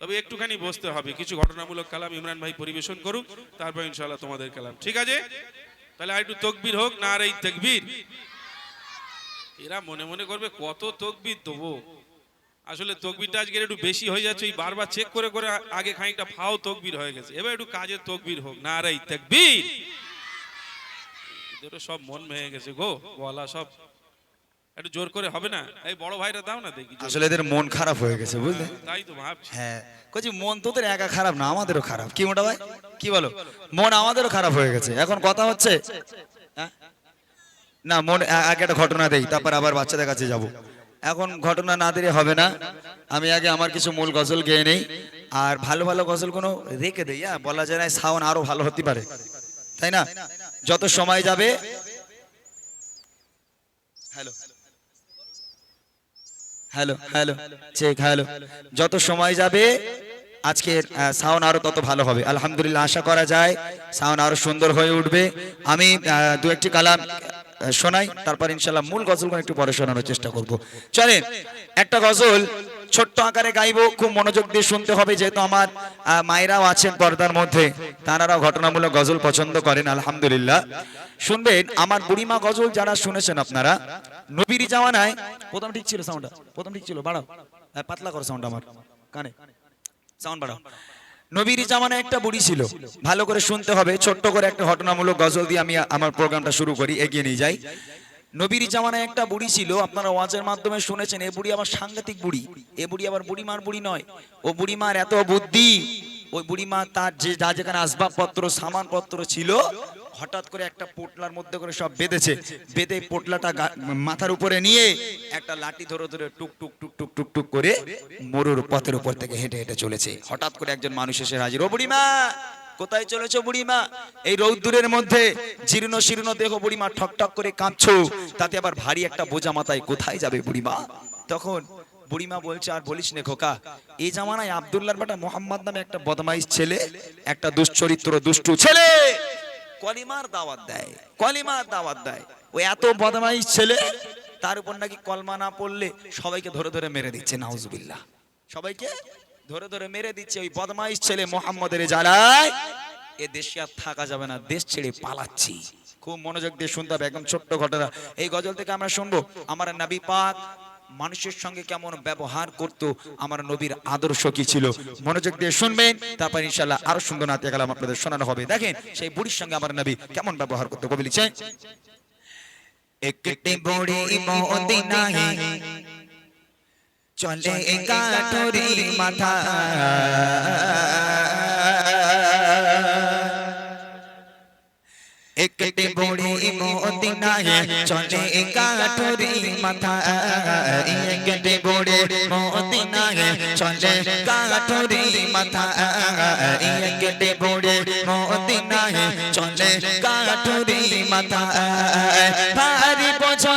তবে একটুখানি বসতে হবে। কিছু ঘটনামূলক কালাম ইমরান ভাই পরিবেশন করুক, তারপর ইনশাআল্লাহ তোমাদের কালাম। ঠিক আছে? তাহলে আর একটু তকবির হোক, না আর এই তকবির। এরা মনে মনে করবে, কত তকবির দেবো। আসলে তকবিরটা আজকে একটু বেশি হয়ে যাচ্ছে, এই বারবার চেক করে করে আগে খানিকটা ফাও তকবির হয়ে গেছে। এবার একটু কাজের তকবির হোক, না আর এই তকবির। সব মন ভেঙে গেছে গো গলা সব একটু জোর করে হবে না? এই বড় ভাইরা দাও না দেখি আসলে এদের মন খারাপ হয়ে গেছে বুঝলে? তাই তো ভাবছি। হ্যাঁ কচি মন তোদের একা খারাপ না আমাদেরও খারাপ। কি মোটা ভাই? কি বলো? মন আমাদেরও খারাপ হয়ে গেছে। এখন কথা হচ্ছে হ্যাঁ? না মন আগে একটা ঘটনা দেই তারপর আবার বাচ্চাদের কাছে যাব। এখন ঘটনা না দিলে হবে না। আমি আগে আমার কিছু মূল গজল গেয়ে নেই। আর ভালো ভালো গজল কোনো রেখে দেই হ্যাঁ? বলা যায় না সাউন্ড আরও ভালো হতে পারে। তাই না? যত সময় যাবে হ্যালো হ্যালো চেক হ্যালো। যত সময় যাবে, আজকের সাউন্ড আরও তত ভালো হবে। আলহামদুলিল্লাহ, আশা করা যায় সাউন্ড আরও সুন্দর হয়ে উঠবে। আমি দু একটি কালাম শোনাই, তারপর ইনশাল্লাহ মূল গজলগুলো একটু পরে শোনানোর চেষ্টা করব। চলেন, একটা গজল ছোট্ট আকারে গাইবো, খুব মনোযোগ দিয়ে শুনতে হবে, যেহেতু আমার মায়েরাও আছেন পর্দার মধ্যে তারাও ঘটনামূলক গজল পছন্দ করেন, আলহামদুলিল্লাহ। শুনবেন, আমার বুড়িমা গজল যারা শুনেছেন আপনারা, নবীর জামানায়, প্রথম ঠিক ছিল সাউন্ডটা প্রথম ঠিক ছিল, বাড়াও পাতলা করো সাউন্ড আমার, কানে সাউন্ড বাড়াও। নবীর জামানায় একটা বুড়ি ছিল, ভালো করে শুনতে হবে, ছোট্ট করে একটা ঘটনামূলক গজল দিয়ে আমি আমার প্রোগ্রামটা শুরু করি, এগিয়ে নিয়ে যাই। নবীর জামানায় একটা বুড়ি ছিল, আপনারা ওয়াজের মাধ্যমে শুনেছেন, এ বুড়ি আবার সাংঘাতিক বুড়ি, এ বুড়ি আবার বুড়িমার বুড়ি নয়, ও বুড়িমার এত বুদ্ধি, ওই বুড়িমা তার যে, যা যেখানে আসবাবপত্র, সামানপত্র ছিল, হঠাৎ করে একটা পোটলার মধ্যে করে সব বেঁধেছে, বেঁধে পোটলাটা মাথার উপরে নিয়ে একটা লাঠি ধরে ধরে টুক টুক টুক টুক টুক টুক করে মরুর পথের উপর থেকে হেঁটে হেঁটে চলেছে। হঠাৎ করে একজন মানুষ এসে হাজির, ও বুড়িমা কোথায় চলেছো বুড়িমা? এই রৌদ্রের মধ্যে জীর্ণ শীর্ণ দেহ বুড়িমা ঠক ঠক করে কাঁদছো তাতে আবার ভারী একটা বোঝা মাথায় কোথায় যাবে বুড়িমা? তখন বুড়িমা বলছে, আর বলিস নে খোকা এই জামানায় আব্দুল্লাহর বেটা মোহাম্মদ নামে একটা বদমাইশ ছেলে, একটা দুশ্চরিত্র দুষ্টু ছেলে, কলিমার দাওয়াত দেয়, কলিমার দাওয়াত দেয়। ও এত বদমাইশ ছেলে, তার উপর নাকি কলমা না পড়লে সবাইকে ধরে ধরে মেরে দিচ্ছে, নাউজুবিল্লাহ। সবাইকে ধরে ধরে মেরে দিচ্ছে ওই বদমাইশ ছেলে মোহাম্মদের জ্বালায়। এ দেশে আর থাকা যাবে না, দেশ ছেড়ে পালাচ্ছি। খুব মনোযোগ দিয়ে শুনতে হবে, একদম ছোট্ট ঘটনা। এই গজল থেকে আমরা শুনব, আমার নবী পাক মানুষের সঙ্গে কেমন ব্যবহার করত, আমার নবীর আদর্শ কি ছিল? মনোযোগ দিয়ে শুনবেন, তারপর ইনশাল্লাহ আরও সুন্দর নাতে গেলাম আপনাদের শোনানো হবে। দেখেন, সেই বুড়ির সঙ্গে আমার নবী কেমন ব্যবহার করতো, কবি লিখছে একটি বুড়ি মদিনায় চলে কাঠুরি মাথা। একটি বুড়ি মদিনায় চলে কাঠুরি মাথা। একটি বুড়ি মদিনায় চলে কাঠুরি মাথা। একটি বুড়ি মদিনায় চলে কাঠুরি মাথা। ভারি বোঝা।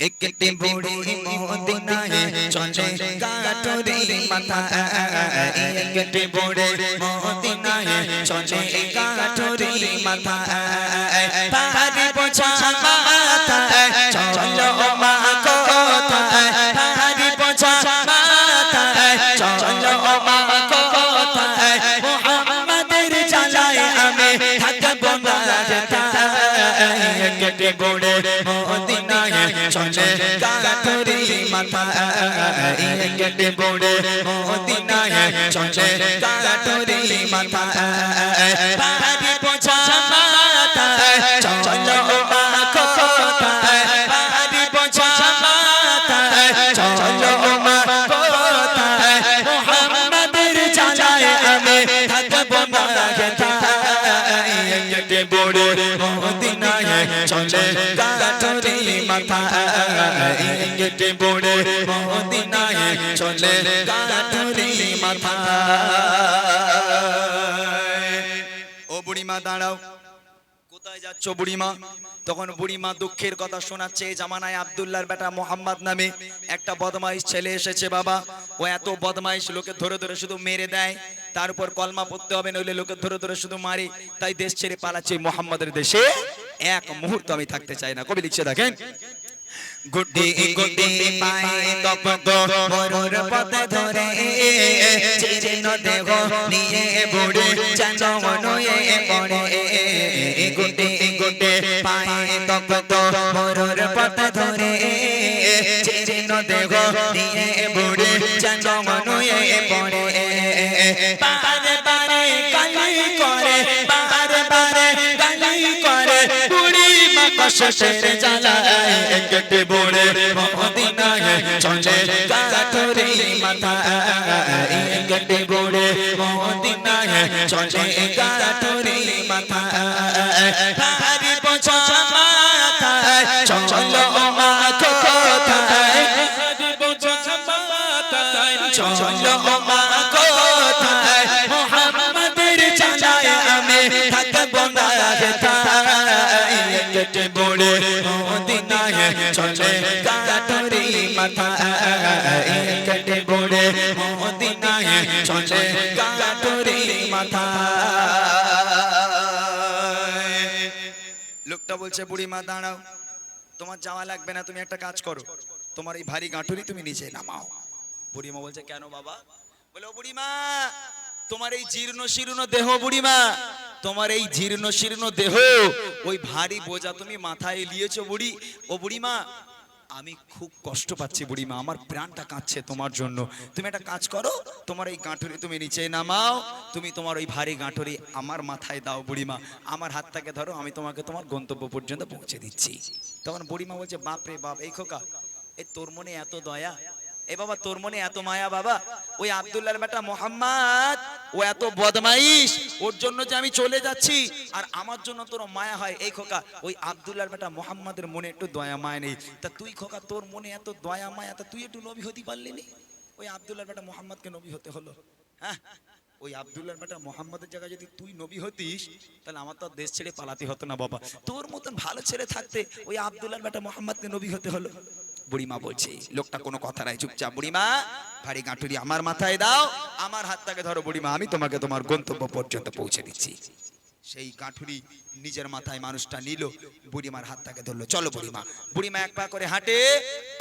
একটি বুড়ি মদিনায় চলে কাটরে মাথা একটি বুড়ি মদিনায় চলে কাটরে মাথা পাহাড়ি বোঝা মাথা কেটে গোড়ে মদিনায় চলে কাটরি মাথা মাথা কেটে গোড়ে মদিনায় চলে কাঠরি মাথা। ও বুড়িমা দাঁড়াও। কোথায় যাচ্ছ বুড়িমা? তখন বুড়িমা দুঃখের কথা শোনাচ্ছে জামানায় আব্দুল্লাহর বেটা মোহাম্মদ নামে একটা বদমাইশ ছেলে এসেছে বাবা। ও এত বদমাইশ, লোকে ধরে ধরে শুধু মেরে দেয়, তার উপর কলমা পড়তে হবে, নইলে লোকে ধরে ধরে শুধু মারে। তাই দেশ ছেড়ে পালাচ্ছে মোহাম্মদের দেশে। এক মুহূর্ত আমি থাকতে চাই না, কবি লিখছে দেখেন। গুড্ডি গুড্ডি পায়ে তপ গো মরুর পথে ধরে গো মরুর পথে ধরে চিরিন দেহ নিয়ে বুড়ি চন্দনয়ে পড়ে। বারে বারে কালি করে মদিনায় চলে লোকটা বলছে বুড়ি দাঁড়াও তোমার যাওয়া লাগবে না, তুমি একটা কাজ করো। তোমার এই ভারী গাঁটুরি তুমি নিচে নামাও। বুড়িমা বলছে, কেন বাবা? বলে বুড়িমা, তোমার এই জীর্ণ শীর্ণ দেহ বুড়িমা, তোমার এই জীর্ণ শীর্ণ দেহ, ওই ভারী বোঝা তুমি মাথায় লিয়েছো বুড়ি। ও বুড়িমা আমি খুব কষ্ট পাচ্ছি বুড়িমা, আমার প্রাণটা কাঁদছে তোমার জন্য। তুমি একটা কাজ করো, তোমার এই গাঁটুরি তুমি নিচে নামাও, তুমি তোমার ওই ভারী গাঁটুরি আমার মাথায় দাও বুড়িমা, আমার হাতটাকে ধরো, আমি তোমাকে তোমার গন্তব্য পর্যন্ত পৌঁছে দিচ্ছি। তখন বুড়িমা বলছে বাপ রে বাপ, এই খোকা, এ তোর মনে এত দয়া? এ বাবা, তোর মনে এত মায়া বাবা? ওই আব্দুল্লাহর বেটা মোহাম্মদ, ও এত বদমাইশ, ওর জন্য যে আমি চলে যাচ্ছি, আর আমার জন্য তোর মায়া হয়, এই খোকা। ওই আব্দুল্লাহর বেটা মোহাম্মদের মনে একটু দয়া মায়া নেই। তা তুই খোকা, তোর মনে এত দয়া মায়া, তা তুই একটু নবী হতে পারলি নি? ওই আব্দুল্লাহর বেটা মোহাম্মদকে নবী হতে হলো। হ্যাঁ? ওই আব্দুল্লাহর বেটা মোহাম্মদের জায়গায় যদি তুই নবী হতিস, তাহলে আমার তো দেশ ছেড়ে পালাতে হতো না বাবা। তোর মতন ভালো ছেড়ে থাকতে ওই আব্দুল্লাহর বেটা মোহাম্মদকে নবী হতে হলো। বুড়িমা বলছে, লোকটা কোনো কথা নাই, চুপচাপ বুড়িমা, ভারী গাঁটুরি আমার মাথায় দাও, আমার হাতটাকে ধরো বুড়িমা, আমি তোমাকে তোমার গন্তব্য পর্যন্ত পৌঁছে দিচ্ছি। সেই গাঁঠুরি নিজের মাথায় মানুষটা নিল, বুড়িমার হাতটাকে ধরলো, চলো বুড়িমা। বুড়িমা এক পা করে হাঁটে,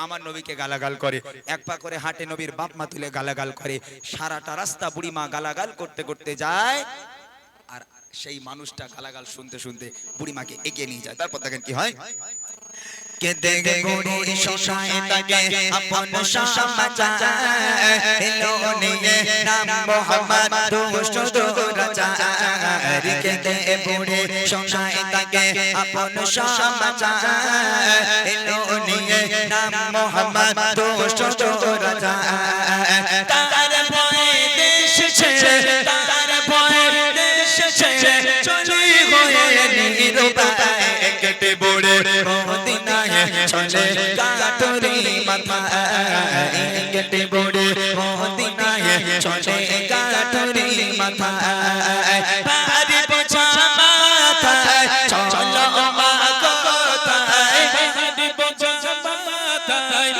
আমার নবীকে গালাগাল করে, এক পা করে হাঁটে, নবীর বাপ মা তুলে গালাগাল করে। সারাটা রাস্তা বুড়িমা গালাগাল করতে করতে যায়, আর সেই মানুষটা গালাগাল শুনতে শুনতে বুড়িমাকে এগিয়ে নিয়ে যায়। তারপর দেখেন কি হয়? কেঁদে বুড়ি শোষায় তাকে আপন সমাচার। এলো নিয়ে নাম মোহাম্মদ, দুষ্ট দুরাচার। কেঁদে বুড়ি শোষায় তাকে আপন সমাচার। এলো নিয়ে নাম মোহাম্মদ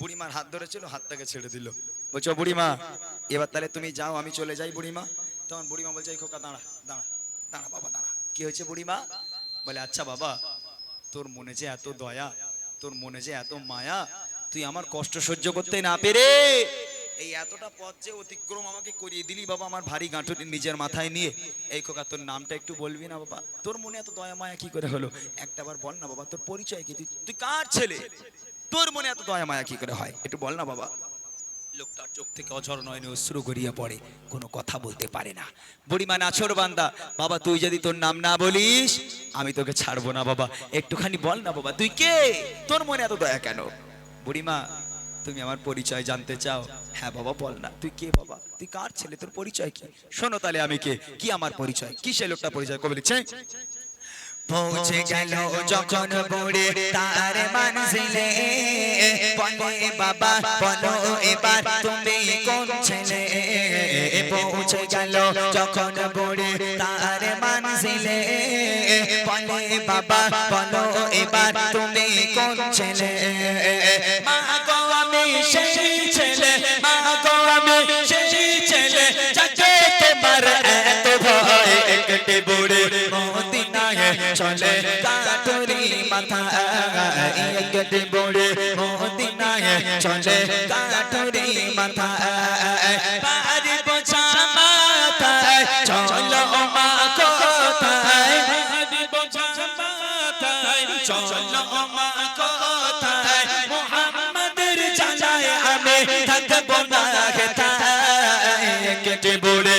বুড়িমার হাত ধরেছিল, হাতটাকে ছেড়ে দিল। বলছো বুড়িমা, এবার তাহলে তুমি যাও, আমি চলে যাই বুড়িমা। তখন বুড়িমা বলছে, এই খোকা, দাঁড়া দাঁড়া দাঁড়া বাবা, দাঁড়া। কি হয়েছে বুড়িমা? বলে আচ্ছা বাবা, তোর মনে যে এত দয়া, তোর মনে যে এত মায়া, তুই আমার কষ্ট সহ্য করতে না পেরে। এই এতটা পথ যে অতিক্রম আমাকে করিয়ে দিলি বাবা আমার ভারী গাঁটুটি নিজের মাথায় নিয়ে। এই খোকা, তোর নামটা একটু বলবি না বাবা? তোর মনে এত দয়া মায়া কি করে হলো? একটাবার বল না বাবা, তোর পরিচয় কি? তুই তুই কার ছেলে? তোর মনে এত দয়া মায়া কি করে হয়? একটু বল না বাবা। লোকটার চোখ থেকে অঝর নয়নে অশ্রু গড়িয়ে পড়ে, কোনো কথা বলতে পারে না। বুড়িমা নাছর বান্দা, বাবা তুই যদি তোর নাম না বলিস, আমি তোকে ছাড়বো না বাবা। একটুখানি বল না বাবা, তুই কে? তোর মনে এত দয়া কেন? বুড়িমা, তুমি আমার পরিচয় জানতে চাও? হ্যাঁ বাবা, বল না। তুই কে বাবা? তুই কার ছেলে? তোর পরিচয় কি? শোনো তাহলে আমি কে? কি আমার পরিচয়? কি সে লোকটা পরিচয়? কবে লিখছে পৌঁছে গেল যখন বুড়ে তার মানজিলে বলে বাবা বলো এবার তুমি কোন ছেলে? পৌঁছে গেল যখন বুড়ে তার মানজিলে বলে বাবা বলো এবার তুমি কোন ছেলে? মা গো আমি সেই ছেলে। মা গো চলে। কাটুরি মাথা একটি বুড়ে মদিনায় চলে। কাটুরি মাথা পারি বোঝা মাথায় চলো মা কোথায়? হাদি বোঝা মাথায় চলো মা কোথায়? মোহাম্মদের জানায় আমি থাকব না হেতায় কেটে বড়ে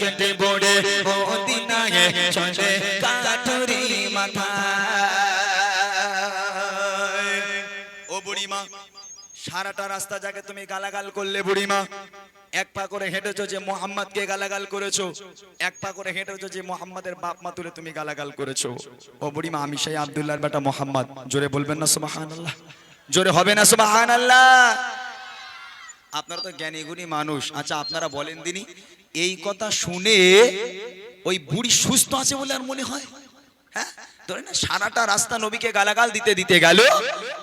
কেটে বড়ে মদিনায় চলে কাটুরি মাথা ও বুড়িমা, সারাটা রাস্তা যাকে তুমি গালাগাল করলে বুড়িমা, এক পা করে হেঁটেছো যে মোহাম্মদকে গালাগাল করেছ, এক পা করে হেঁটেছো যে মোহাম্মদের বাপ মা তুলে তুমি গালাগাল করেছ। ও বুড়িমা, আমি সেই আব্দুল্লাহর বেটা মোহাম্মদ। জোরে বলবেন না আল্লাহ জোরে হবে না সুবাহান আল্লাহ আপনারা তো জ্ঞানী গুণী মানুষ। আচ্ছা আপনারা বলেন দিনই এই কথা শুনে ওই বুড়ি সুস্থ আছে বলে আর মনে হয়? হ্যাঁ? ধরে না, সারাটা রাস্তা নবীকে গালাগাল দিতে দিতে গেল,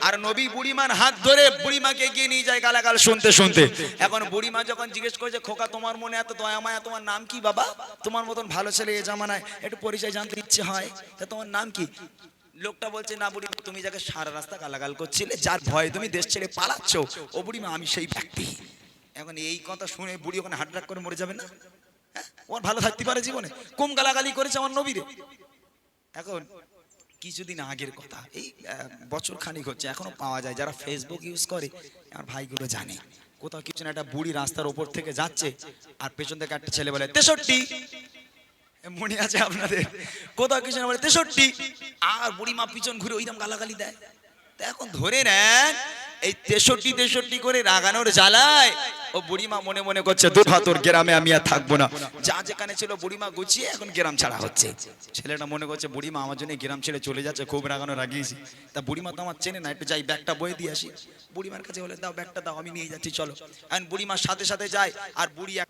আর নবী বুড়িমার হাত ধরে বুড়িমাকে গিয়ে নিয়ে যায় গালাগাল শুনতে শুনতে। এখন বুড়িমা যখন জিজ্ঞেস করছে, খোকা, তোমার মনে এত দয়া মায়া, তোমার নাম কি বাবা? তোমার মতন ভালো ছেলে এ জামানায়? একটু পরিচয় জানতে ইচ্ছে হয়। তা তোমার নাম কি? লোকটা বলছে, না বুড়ি, তুমি যাকে সারা রাস্তা গালাগাল করছিলে, যার ভয়ে তুমি দেশ ছেড়ে পালাচ্ছ, ও বুড়িমা, আমি সেই ব্যক্তি। এখন এই কথা শুনে বুড়ি ওখানে হার্ট করে মরে যাবে না? হ্যাঁ? ওর ভালো থাকতে পারে জীবনে? কম গালাগালি করেছে আমার নবীরে? এখন কিছুদিন আগের কথা, এই বছর খানিক হচ্ছে, এখনও পাওয়া যায়, যারা ফেসবুক ইউজ করে, আমার ভাইগুলো জানে। কোথাও কিছু না, একটা বুড়ি রাস্তার ওপর থেকে যাচ্ছে, আর পেছন থেকে একটা ছেলে বলে, তেষট্টি মনে আছে আপনাদের? কোথাও কিছু না বলে, তেষট্টি। আর বুড়ি মা পিছন ঘুরে ওইরকম গালাগালি দেয়। তা এখন ধরে নেন, এই তেষট্টি তেষট্টি করে রাগানোর জ্বালায় ও বুড়িমা মনে মনে করছে দূর গ্রামে আমি আর থাকব না। যা যেখানে ছিল বুড়িমা গুছিয়ে এখন গ্রাম ছাড়া হচ্ছে। ছেলেটা মনে করছে, বুড়িমা আমার জন্য গ্রাম ছেড়ে চলে যাচ্ছে, খুব রাগানো রাগিয়েছি তা বুড়িমা তো আমার চেনে না, একটু যাই ব্যাগটা বয়ে দিয়ে আসি। বুড়িমার কাছে বলে, দাও, ব্যাগটা দাও, আমি নিয়ে যাচ্ছি, চলো। এখন বুড়িমার সাথে সাথে যায়, আর বুড়ি এক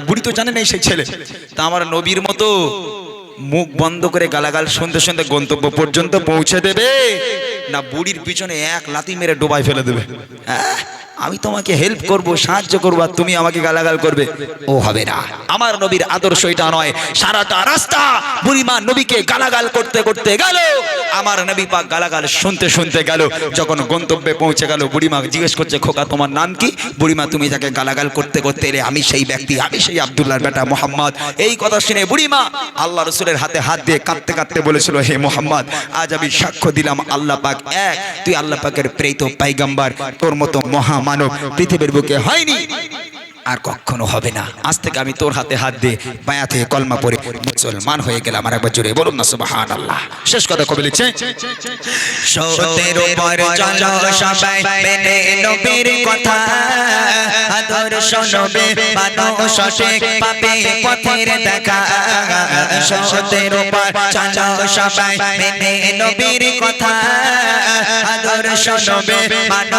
বুড়ি তো জানে না সেই ছেলে তা আমার নবীর মতো মুখ বন্ধ করে গালাগাল শুনতে শুনতে গন্তব্য পর্যন্ত পৌঁছে দেবে, না বুড়ির পিছনে এক লাতি মেরে ডোবায় ফেলে দেবে হ্যাঁ? আমি তোমাকে হেল্প করব, সাহায্য করব, আর তুমি আমাকে গালাগাল করবে। ও, হবে না। আমার নবীর আদর্শ এটা নয়। সারাটা রাস্তা বুড়িমা নবীকে গালাগাল করতে করতে গেল। আমার নবী পাক গালাগাল শুনতে শুনতে গেল। যখন গন্তব্যে পৌঁছে গেল, বুড়িমা জিজ্ঞেস করছে, খোকা, তোমার নাম কি? বুড়িমা, তুমি যাকে গালাগাল করতে করতে এলে আমি সেই ব্যক্তি, আমি সেই আব্দুল্লাহর বেটা মোহাম্মদ। এই কথা শুনে বুড়িমা আল্লাহ রসুলের হাতে হাত দিয়ে কাঁদতে কাঁদতে বলেছিল, হে মোহাম্মদ, আজ আমি সাক্ষ্য দিলাম আল্লাহ পাক এক। তুই আল্লাহ পাকের প্রেরিত পাইগাম্বার। তোর মতো মহামানব পৃথিবীর বুকে হয়নি। আর কখনো হবে না। আজ থেকে আমি তোর হাতে হাত দিয়ে বায়া থেকে কলমা পরে মুসলমান হয়ে গেলাম আর একবার জোরে বলুন না সুবাহান আল্লাহ শেষ কথা কবে লিখছে মেনে মানো দেখা সতের মেনে মানো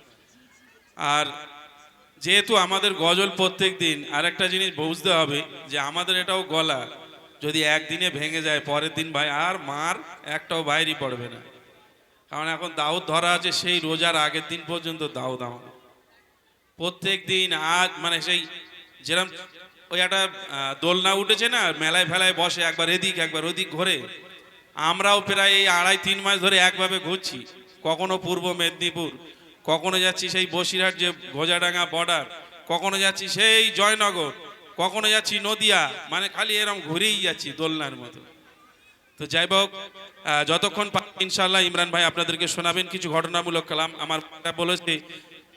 আর যেহেতু আমাদের গজল প্রত্যেক দিন আর একটা জিনিস বুঝতে হবে যে আমাদের এটাও গলা। যদি একদিনে ভেঙে যায়, পরের দিন ভাই আর মার একটাও বাইরই পড়বে না। কারণ এখন দাউদ ধরা আছে, সেই রোজার আগের দিন পর্যন্ত দাউদ আমার প্রত্যেক দিন আজ মানে সেই যেরকম ওই একটা দোলনা উঠেছে না, মেলায় ফেলায় বসে, একবার এদিক, একবার ওদিক ঘোরে। আমরাও প্রায় এই আড়াই, তিন মাস ধরে একভাবে ঘুরছি, কখনো পূর্ব মেদিনীপুর কখনো যাচ্ছি সেই বসিরহাট যে ঘোজাডাঙ্গা বর্ডার কখনো যাচ্ছি সেই জয়নগর, কখনো যাচ্ছি নদিয়া মানে খালি এরকম ঘুরেই যাচ্ছি দোলনার মতো। তো যাই হোক যতক্ষণ ইনশাল্লাহ ইমরান ভাই আপনাদেরকে শোনাবেন, কিছু ঘটনামূলক কালাম। আমার বলেছে